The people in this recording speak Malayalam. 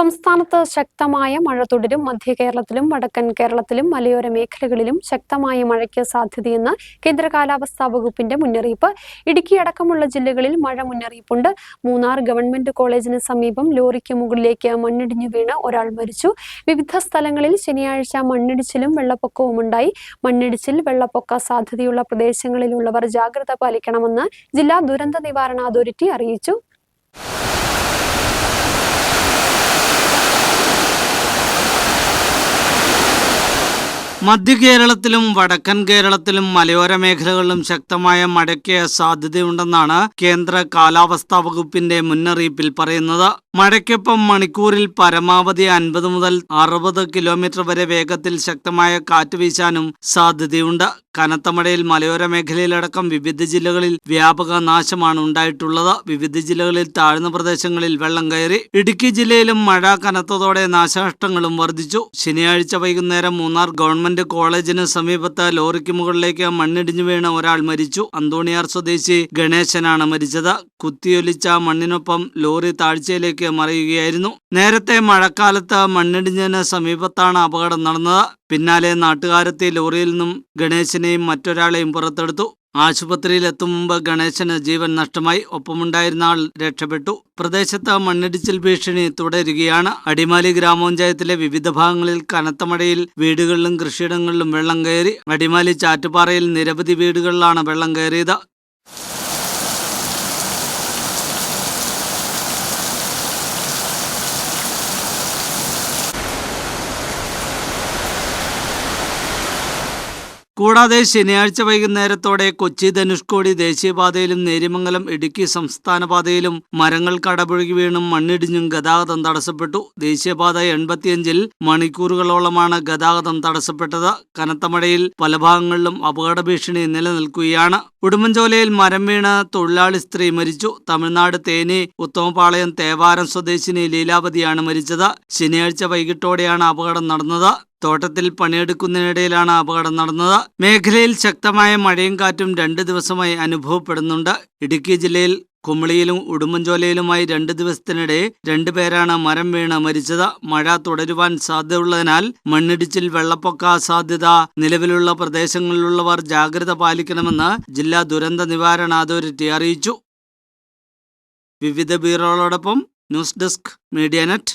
സംസ്ഥാനത്ത് ശക്തമായ മഴ തുടരും. മധ്യ കേരളത്തിലും വടക്കൻ കേരളത്തിലും മലയോര മേഖലകളിലും ശക്തമായ മഴയ്ക്ക് സാധ്യതയെന്ന് കേന്ദ്ര കാലാവസ്ഥാ വകുപ്പിന്റെ മുന്നറിയിപ്പ്. ഇടുക്കി അടക്കമുള്ള ജില്ലകളിൽ മഴ മുന്നറിയിപ്പുണ്ട്. മൂന്നാർ ഗവൺമെന്റ് കോളേജിന് സമീപം ലോറിക്ക് മുകളിലേക്ക് മണ്ണിടിഞ്ഞു വീണ് ഒരാൾ മരിച്ചു. വിവിധ സ്ഥലങ്ങളിൽ ശനിയാഴ്ച മണ്ണിടിച്ചിലും വെള്ളപ്പൊക്കവും ഉണ്ടായി. മണ്ണിടിച്ചിൽ വെള്ളപ്പൊക്ക സാധ്യതയുള്ള പ്രദേശങ്ങളിലുള്ളവർ ജാഗ്രത പാലിക്കണമെന്ന് ജില്ലാ ദുരന്ത നിവാരണ അതോറിറ്റി അറിയിച്ചു. മധ്യ കേരളത്തിലും വടക്കൻ കേരളത്തിലും മലയോര മേഖലകളിലും ശക്തമായ മഴയ്ക്ക് സാധ്യതയുണ്ടെന്നാണ് കേന്ദ്ര കാലാവസ്ഥാ വകുപ്പിന്റെ മുന്നറിയിപ്പിൽ പറയുന്നത്. മഴയ്ക്കൊപ്പം മണിക്കൂറിൽ പരമാവധി അൻപത് മുതൽ അറുപത് കിലോമീറ്റർ വരെ വേഗത്തിൽ ശക്തമായ കാറ്റ് വീശാനും സാധ്യതയുണ്ട്. കനത്ത മഴയിൽ മലയോര മേഖലയിലടക്കം വിവിധ ജില്ലകളിൽ വ്യാപക നാശമാണ് ഉണ്ടായിട്ടുള്ളത്. വിവിധ ജില്ലകളിൽ താഴ്ന്ന പ്രദേശങ്ങളിൽ വെള്ളം കയറി ഇടുക്കി ജില്ലയിലും മഴ കനത്തതോടെ നാശനഷ്ടങ്ങളും വർദ്ധിച്ചു. ശനിയാഴ്ച വൈകുന്നേരം മൂന്നാർ ഗവൺമെന്റ് കോളേജിന് സമീപത്ത് ലോറിക്ക് മുകളിലേക്ക് മണ്ണിടിഞ്ഞു വീണ ഒരാൾ മരിച്ചു. അന്തോണിയാർ സ്വദേശി ഗണേശനാണ് മരിച്ചത്. കുത്തിയൊലിച്ച മണ്ണിനൊപ്പം ലോറി താഴ്ചയിലേക്ക് മറിയുകയായിരുന്നു. നേരത്തെ മഴക്കാലത്ത് മണ്ണിടിഞ്ഞതിന് സമീപത്താണ് അപകടം നടന്നത്. പിന്നാലെ നാട്ടുകാരത്തെ ലോറിയിൽ നിന്നും ഗണേശനെയും മറ്റൊരാളെയും പുറത്തെടുത്തു. ആശുപത്രിയിൽ എത്തും മുമ്പ് ഗണേശന് ജീവൻ നഷ്ടമായി. ഒപ്പമുണ്ടായിരുന്ന ആൾ രക്ഷപ്പെട്ടു. പ്രദേശത്ത് മണ്ണിടിച്ചിൽ ഭീഷണി തുടരുകയാണ്. അടിമാലി ഗ്രാമപഞ്ചായത്തിലെ വിവിധ ഭാഗങ്ങളിൽ കനത്ത മഴയിൽ വീടുകളിലും കൃഷിയിടങ്ങളിലും വെള്ളം കയറി. അടിമാലി ചാറ്റുപാറയിൽ നിരവധി വീടുകളിലാണ് വെള്ളം കയറിയത്. കൂടാതെ ശനിയാഴ്ച വൈകുന്നേരത്തോടെ കൊച്ചി ധനുഷ്കോടി ദേശീയപാതയിലും നേരിമംഗലം ഇടുക്കി സംസ്ഥാന പാതയിലും മരങ്ങൾ കടപുഴകി വീണും മണ്ണിടിഞ്ഞും ഗതാഗതം തടസ്സപ്പെട്ടു. ദേശീയപാത എൺപത്തിയഞ്ചിൽ മണിക്കൂറുകളോളമാണ് ഗതാഗതം തടസ്സപ്പെട്ടത്. കനത്ത മഴയിൽ പല ഭാഗങ്ങളിലും അപകട ഭീഷണി നിലനിൽക്കുകയാണ്. ഉടുമ്പൻചോലയിൽ മരം വീണ് തൊഴിലാളി സ്ത്രീ മരിച്ചു. തമിഴ്നാട് തേനി ഉത്തമപാളയം തേവാരം സ്വദേശിനി ലീലാവതിയാണ് മരിച്ചത്. ശനിയാഴ്ച വൈകിട്ടോടെയാണ് അപകടം നടന്നത്. തോട്ടത്തിൽ പണിയെടുക്കുന്നതിനിടയിലാണ് അപകടം നടന്നത്. മേഖലയിൽ ശക്തമായ മഴയും കാറ്റും രണ്ട് ദിവസമായി അനുഭവപ്പെടുന്നുണ്ട്. ഇടുക്കി ജില്ലയിൽ കുമളിയിലും ഉടുമ്പൻചോലയിലുമായി രണ്ട് ദിവസത്തിനിടെ രണ്ടുപേരാണ് മരം വീണ് മരിച്ചത്. മഴ തുടരുവാൻ സാധ്യതയുള്ളതിനാൽ മണ്ണിടിച്ചിൽ വെള്ളപ്പൊക്ക സാധ്യത നിലവിലുള്ള പ്രദേശങ്ങളിലുള്ളവർ ജാഗ്രത പാലിക്കണമെന്ന് ജില്ലാ ദുരന്ത നിവാരണ അതോറിറ്റി അറിയിച്ചു. വിവിധ ബ്യൂറോകളോടൊപ്പം ന്യൂസ് ഡെസ്ക് മീഡിയ നെറ്റ്.